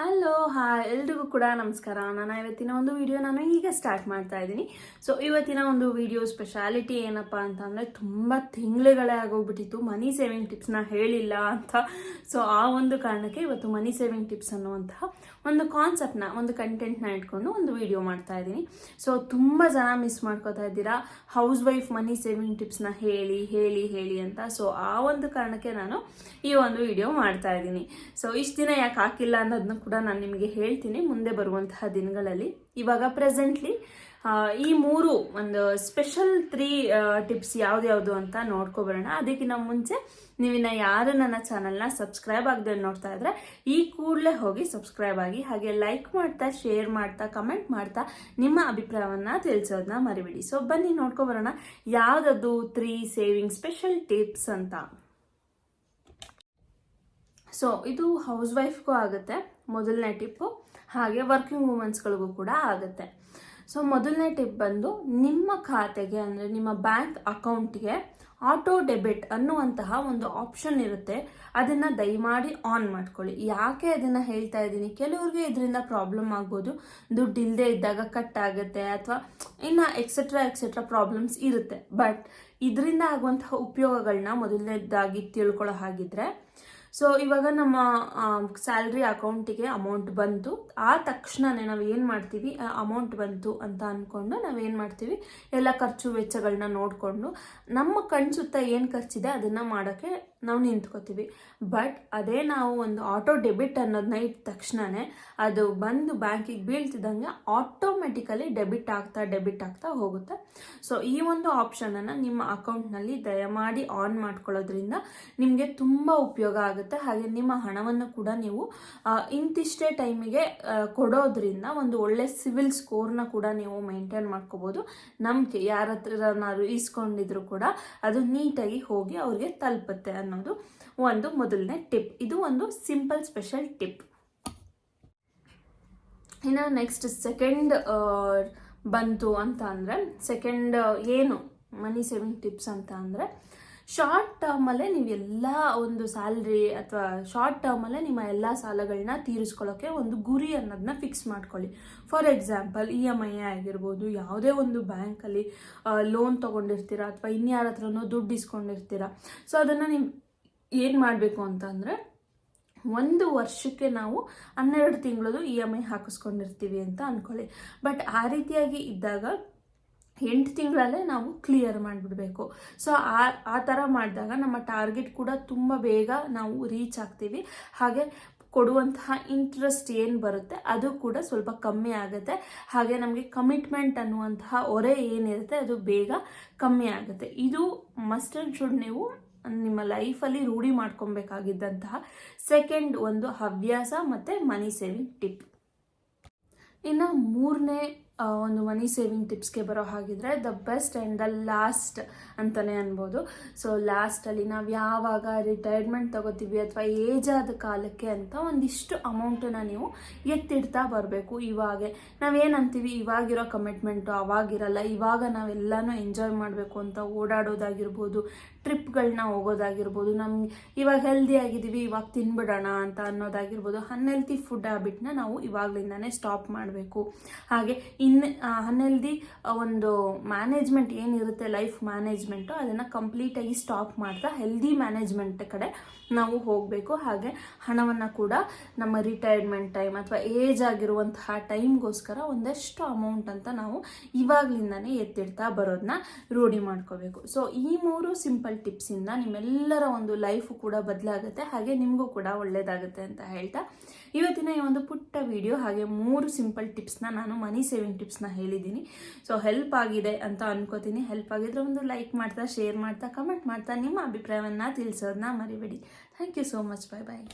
Hello ಹಾ ಎಲ್ರಿಗೂ ಕೂಡ ನಮಸ್ಕಾರ. ನಾನು ಇವತ್ತಿನ ಒಂದು ವಿಡಿಯೋ ನಾನು ಈಗ ಸ್ಟಾರ್ಟ್ ಮಾಡ್ತಾ ಇದ್ದೀನಿ. ಸೊ ಇವತ್ತಿನ ಒಂದು ವಿಡಿಯೋ ಸ್ಪೆಷಾಲಿಟಿ ಏನಪ್ಪ ಅಂತಂದರೆ ತುಂಬ ತಿಂಗಳುಗಳೇ ಆಗೋಗ್ಬಿಟ್ಟಿತ್ತು. ಮನಿ ಸೇವಿಂಗ್ ಟಿಪ್ಸ್ನ ಹೇಳಿಲ್ಲ ಅಂತ. ಸೊ ಆ ಒಂದು ಕಾರಣಕ್ಕೆ ಇವತ್ತು ಮನಿ ಸೇವಿಂಗ್ ಟಿಪ್ಸ್ ಅನ್ನುವಂತಹ ಒಂದು ಕಾನ್ಸೆಪ್ಟ್ನ ಒಂದು ಕಂಟೆಂಟ್ನ ಇಟ್ಕೊಂಡು ಒಂದು ವಿಡಿಯೋ ಮಾಡ್ತಾ ಇದ್ದೀನಿ. ಸೊ ತುಂಬ ಜನ ಮಿಸ್ ಮಾಡ್ಕೋತಾ ಇದ್ದೀರಾ? ಹೌಸ್ ವೈಫ್ ಮನಿ ಸೇವಿಂಗ್ ಟಿಪ್ಸ್ನ ಹೇಳಿ ಹೇಳಿ ಹೇಳಿ ಅಂತ. ಸೊ ಆ ಒಂದು ಕಾರಣಕ್ಕೆ ನಾನು ಈ ಒಂದು ವಿಡಿಯೋ ಮಾಡ್ತಾ ಇದ್ದೀನಿ. ಸೊ ಇಷ್ಟು ದಿನ ಯಾಕೆ ಹಾಕಿಲ್ಲ ಅನ್ನೋದನ್ನ ಕೂಡ ನಾನು ನಿಮಗೆ ಹೇಳ್ತೀನಿ ಮುಂದೆ ಬರುವಂತಹ ದಿನಗಳಲ್ಲಿ. ಇವಾಗ ಪ್ರೆಸೆಂಟ್ಲಿ ಈ ಮೂರು ಒಂದು ಸ್ಪೆಷಲ್ ತ್ರೀ ಟಿಪ್ಸ್ ಯಾವ್ದ್ಯಾವುದು ಅಂತ ನೋಡ್ಕೊಬರೋಣ ಅದಕ್ಕಿಂತ ಮುಂಚೆ ನೀವಿನ ಯಾರು ನನ್ನ ಚಾನಲ್ನ ಸಬ್ಸ್ಕ್ರೈಬ್ ಆಗದೆ ನೋಡ್ತಾ ಇದ್ರೆ ಈ ಕೂಡಲೇ ಹೋಗಿ ಸಬ್ಸ್ಕ್ರೈಬ್ ಆಗಿ ಹಾಗೆ ಲೈಕ್ ಮಾಡ್ತಾ ಶೇರ್ ಮಾಡ್ತಾ ಕಮೆಂಟ್ ಮಾಡ್ತಾ ನಿಮ್ಮ ಅಭಿಪ್ರಾಯವನ್ನ ತಿಳಿಸೋದನ್ನ ಮರಿಬೇಡಿ. ಸೊ ಬನ್ನಿ ನೋಡ್ಕೊಬರೋಣ ಯಾವುದದು ತ್ರೀ ಸೇವಿಂಗ್ ಸ್ಪೆಷಲ್ ಟಿಪ್ಸ್ ಅಂತ? ಸೊ ಇದು ಹೌಸ್ ವೈಫ್ಗೂ ಆಗುತ್ತೆ, ಮೊದಲನೇ ಟಿಪ್ಪು ಹಾಗೆ ವರ್ಕಿಂಗ್ ವುಮೆನ್ಸ್ಗಳಿಗೂ ಕೂಡ ಆಗುತ್ತೆ. ಸೊ ಮೊದಲನೇ ಟಿಪ್ ಬಂದು ನಿಮ್ಮ ಖಾತೆಗೆ, ಅಂದರೆ ನಿಮ್ಮ ಬ್ಯಾಂಕ್ ಅಕೌಂಟ್ಗೆ ಆಟೋ ಡೆಬಿಟ್ ಅನ್ನುವಂತಹ ಒಂದು ಆಪ್ಷನ್ ಇರುತ್ತೆ. ಅದನ್ನು ದಯಮಾಡಿ ಆನ್ ಮಾಡ್ಕೊಳ್ಳಿ. ಯಾಕೆ ಅದನ್ನು ಹೇಳ್ತಾ ಇದ್ದೀನಿ? ಕೆಲವ್ರಿಗೆ ಇದರಿಂದ ಪ್ರಾಬ್ಲಮ್ ಆಗ್ಬೋದು. ದುಡ್ಡು ಇಲ್ಲದೆ ಇದ್ದಾಗ ಕಟ್ ಆಗುತ್ತೆ ಅಥವಾ ಇನ್ನು ಎಕ್ಸೆಟ್ರಾ ಎಕ್ಸೆಟ್ರಾ ಪ್ರಾಬ್ಲಮ್ಸ್ ಇರುತ್ತೆ. ಬಟ್ ಇದರಿಂದ ಆಗುವಂತಹ ಉಪಯೋಗಗಳನ್ನ ಮೊದಲನೇದಾಗಿ ತಿಳ್ಕೊಳ್ಳೋ ಹಾಗಿದ್ರೆ ಸೊ ಇವಾಗ ನಮ್ಮ ಸ್ಯಾಲ್ರಿ ಅಕೌಂಟಿಗೆ ಅಮೌಂಟ್ ಬಂತು. ಆ ತಕ್ಷಣನೇ ನಾವು ಏನು ಮಾಡ್ತೀವಿ? ಅಮೌಂಟ್ ಬಂತು ಅಂತ ಅಂದ್ಕೊಂಡು ನಾವೇನು ಮಾಡ್ತೀವಿ? ಎಲ್ಲ ಖರ್ಚು ವೆಚ್ಚಗಳನ್ನ ನೋಡಿಕೊಂಡು ನಮ್ಮ ಕಣ್ಸುತ್ತ ಏನು ಖರ್ಚಿದೆ ಅದನ್ನು ಮಾಡೋಕ್ಕೆ ನಾವು ನಿಂತ್ಕೋತೀವಿ. ಬಟ್ ಅದೇ ನಾವು ಒಂದು ಆಟೋ ಡೆಬಿಟ್ ಅನ್ನೋದನ್ನ ಇಟ್ಟ ತಕ್ಷಣನೇ ಅದು ಬಂದು ಬ್ಯಾಂಕಿಗೆ ಬೀಳ್ತಿದ್ದಂಗೆ ಆಟೋಮೆಟಿಕಲಿ ಡೆಬಿಟ್ ಆಗ್ತಾ ಡೆಬಿಟ್ ಆಗ್ತಾ ಹೋಗುತ್ತೆ. ಸೊ ಈ ಒಂದು ಆಪ್ಷನನ್ನು ನಿಮ್ಮ ಅಕೌಂಟ್ನಲ್ಲಿ ದಯಮಾಡಿ ಆನ್ ಮಾಡ್ಕೊಳ್ಳೋದ್ರಿಂದ ನಿಮಗೆ ತುಂಬ ಉಪಯೋಗ ಆಗುತ್ತೆ. ಹಾಗೆ ನಿಮ್ಮ ಹಣವನ್ನು ಕೂಡ ನೀವು ಇಂತಿಷ್ಟೇ ಟೈಮಿಗೆ ಕೊಡೋದ್ರಿಂದ ಒಂದು ಒಳ್ಳೆ ಸಿವಿಲ್ ಸ್ಕೋರ್ನ ಕೂಡ ನೀವು ಮೇಂಟೈನ್ ಮಾಡ್ಕೋಬೋದು. ನಂಬಿಕೆ ಯಾರ ಹತ್ರನಾದ್ರು ಇಸ್ಕೊಂಡಿದ್ರು ಕೂಡ ಅದು ನೀಟಾಗಿ ಹೋಗಿ ಅವ್ರಿಗೆ ತಲುಪುತ್ತೆ ಅನ್ನೋದು ಒಂದು ಮೊದಲನೇ ಟಿಪ್ ಇದು ಒಂದು ಸಿಂಪಲ್ ಸ್ಪೆಷಲ್ ಟಿಪ್ ಇನ್ನು ನೆಕ್ಸ್ಟ್ ಸೆಕೆಂಡ್ ಬಂತು ಅಂತ ಅಂದರೆ ಸೆಕೆಂಡ್ ಏನು ಮನಿ ಸೇವಿಂಗ್ ಟಿಪ್ಸ್ ಅಂತ ಅಂದರೆ ಶಾರ್ಟ್ ಟರ್ಮಲ್ಲೇ ನೀವೆಲ್ಲ ಒಂದು ಸ್ಯಾಲ್ರಿ ಅಥವಾ ಶಾರ್ಟ್ ಟರ್ಮಲ್ಲೇ ನಿಮ್ಮ ಎಲ್ಲ ಸಾಲಗಳನ್ನ ತೀರಿಸ್ಕೊಳ್ಳೋಕ್ಕೆ ಒಂದು ಗುರಿ ಅನ್ನೋದನ್ನ ಫಿಕ್ಸ್ ಮಾಡ್ಕೊಳ್ಳಿ. For example E M I ಆಗಿರ್ಬೋದು, ಯಾವುದೇ ಒಂದು ಬ್ಯಾಂಕಲ್ಲಿ ಲೋನ್ ತಗೊಂಡಿರ್ತೀರಾ ಅಥವಾ ಇನ್ಯಾರ ಹತ್ರನೋ ದುಡ್ಡು ಇಸ್ಕೊಂಡಿರ್ತೀರಾ. ಸೊ ಅದನ್ನು ನೀವು ಏನು ಮಾಡಬೇಕು ಅಂತಂದರೆ ಒಂದು ವರ್ಷಕ್ಕೆ ನಾವು ಹನ್ನೆರಡು ತಿಂಗಳದು ಇ ಎಂ ಐ ಹಾಕಿಸ್ಕೊಂಡಿರ್ತೀವಿ ಅಂತ ಅಂದ್ಕೊಳ್ಳಿ ಬಟ್ ಆ ರೀತಿಯಾಗಿ ಇದ್ದಾಗ ಎಂಟು ತಿಂಗಳಲ್ಲೇ ನಾವು ಕ್ಲಿಯರ್ ಮಾಡಿಬಿಡಬೇಕು. ಸೊ ಆ ಆ ಥರ ಮಾಡಿದಾಗ ನಮ್ಮ ಟಾರ್ಗೆಟ್ ಕೂಡ ತುಂಬ ಬೇಗ ನಾವು ರೀಚ್ ಆಗ್ತೀವಿ. ಹಾಗೆ ಕೊಡುವಂತಹ ಇಂಟ್ರೆಸ್ಟ್ ಏನು ಬರುತ್ತೆ ಅದು ಕೂಡ ಸ್ವಲ್ಪ ಕಮ್ಮಿ ಆಗುತ್ತೆ. ಹಾಗೆ ನಮಗೆ ಕಮಿಟ್ಮೆಂಟ್ ಅನ್ನುವಂತಹ ಹೊರೆ ಏನಿರುತ್ತೆ ಅದು ಬೇಗ ಕಮ್ಮಿ ಆಗುತ್ತೆ. ಇದು ಮಸ್ಟ್ ಆ್ಯಂಡ್ ಶುಡ್ ನೀವು ನಿಮ್ಮ ಲೈಫಲ್ಲಿ ರೂಢಿ ಮಾಡ್ಕೊಬೇಕಾಗಿದ್ದಂತಹ ಸೆಕೆಂಡ್ ಒಂದು ಹವ್ಯಾಸ ಮತ್ತು ಮನಿ ಸೇವಿಂಗ್ ಟಿಪ್ ಇನ್ನು ಮೂರನೇ ಒಂದು ಮನಿ ಸೇವಿಂಗ್ ಟಿಪ್ಸ್ಗೆ ಬರೋ ಹಾಗಿದ್ರೆ the best and the last ಅಂತಲೇ ಅನ್ಬೋದು. ಸೊ ಲಾಸ್ಟಲ್ಲಿ ನಾವು ಯಾವಾಗ ರಿಟೈರ್ಮೆಂಟ್ ತಗೋತೀವಿ ಅಥವಾ ಏಜ್ ಆದ ಕಾಲಕ್ಕೆ ಅಂತ ಒಂದಿಷ್ಟು ಅಮೌಂಟನ್ನು ನೀವು ಎತ್ತಿಡ್ತಾ ಬರಬೇಕು. ಇವಾಗೆ ನಾವೇನು ಅಂತೀವಿ? ಇವಾಗಿರೋ ಕಮಿಟ್ಮೆಂಟು ಅವಾಗಿರಲ್ಲ. ಇವಾಗ ನಾವೆಲ್ಲನೂ ಎಂಜಾಯ್ ಮಾಡಬೇಕು ಅಂತ ಓಡಾಡೋದಾಗಿರ್ಬೋದು ಟ್ರಿಪ್ಗಳನ್ನ ಹೋಗೋದಾಗಿರ್ಬೋದು, ನಮ್ಗೆ ಇವಾಗ ಹೆಲ್ದಿ ಆಗಿದ್ದೀವಿ ಇವಾಗ ತಿನ್ಬಿಡೋಣ ಅಂತ ಅನ್ನೋದಾಗಿರ್ಬೋದು ಅನ್ಹೆಲ್ತಿ ಫುಡ್ ಹ್ಯಾಬಿಟ್ನ ನಾವು ಇವಾಗಲಿಂದನೇ ಸ್ಟಾಪ್ ಮಾಡಬೇಕು. ಹಾಗೆ ಇನ್ನು ಅನ್ಹೆಲ್ದಿ ಒಂದು ಮ್ಯಾನೇಜ್ಮೆಂಟ್ ಏನಿರುತ್ತೆ ಲೈಫ್ ಮ್ಯಾನೇಜ್ಮೆಂಟು ಅದನ್ನು ಕಂಪ್ಲೀಟಾಗಿ ಸ್ಟಾಪ್ ಮಾಡ್ತಾ ಹೆಲ್ದಿ ಮ್ಯಾನೇಜ್ಮೆಂಟ್ ಕಡೆ ನಾವು ಹೋಗಬೇಕು. ಹಾಗೆ ಹಣವನ್ನು ಕೂಡ ನಮ್ಮ ರಿಟೈರ್ಮೆಂಟ್ ಟೈಮ್ ಅಥವಾ ಏಜ್ ಆಗಿರುವಂತಹ ಟೈಮ್ಗೋಸ್ಕರ ಒಂದಷ್ಟು ಅಮೌಂಟ್ ಅಂತ ನಾವು ಇವಾಗಲಿಂದನೇ ಎತ್ತಿಡ್ತಾ ಬರೋದನ್ನ ರೂಢಿ ಮಾಡ್ಕೋಬೇಕು. ಸೊ ಈ ಮೂರು ಸಿಂಪಲ್ ಟಿಪ್ಸಿಂದ ನಿಮ್ಮೆಲ್ಲರ ಒಂದು ಲೈಫು ಕೂಡ ಬದಲಾಗುತ್ತೆ, ಹಾಗೆ ನಿಮಗೂ ಕೂಡ ಒಳ್ಳೆಯದಾಗುತ್ತೆ ಅಂತ ಹೇಳ್ತಾ ಇವತ್ತಿನ ಈ ಒಂದು ಪುಟ್ಟ ವಿಡಿಯೋ ಹಾಗೆ ಮೂರು ಸಿಂಪಲ್ ಟಿಪ್ಸ್ನ ನಾನು ಮನಿ ಸೇವಿಂಗ್ ಟಿಪ್ಸ್ನ ಹೇಳಿದ್ದೀನಿ. ಸೊ ಹೆಲ್ಪ್ ಆಗಿದೆ ಅಂತ ಅನ್ಕೋತೀನಿ. ಹೆಲ್ಪ್ ಆಗಿದ್ರೆ ಒಂದು ಲೈಕ್ ಮಾಡ್ತಾ ಶೇರ್ ಮಾಡ್ತಾ ಕಮೆಂಟ್ ಮಾಡ್ತಾ ನಿಮ್ಮ ಅಭಿಪ್ರಾಯವನ್ನು ತಿಳಿಸೋದನ್ನ ಮರಿಬೇಡಿ. Thank you so much bye bye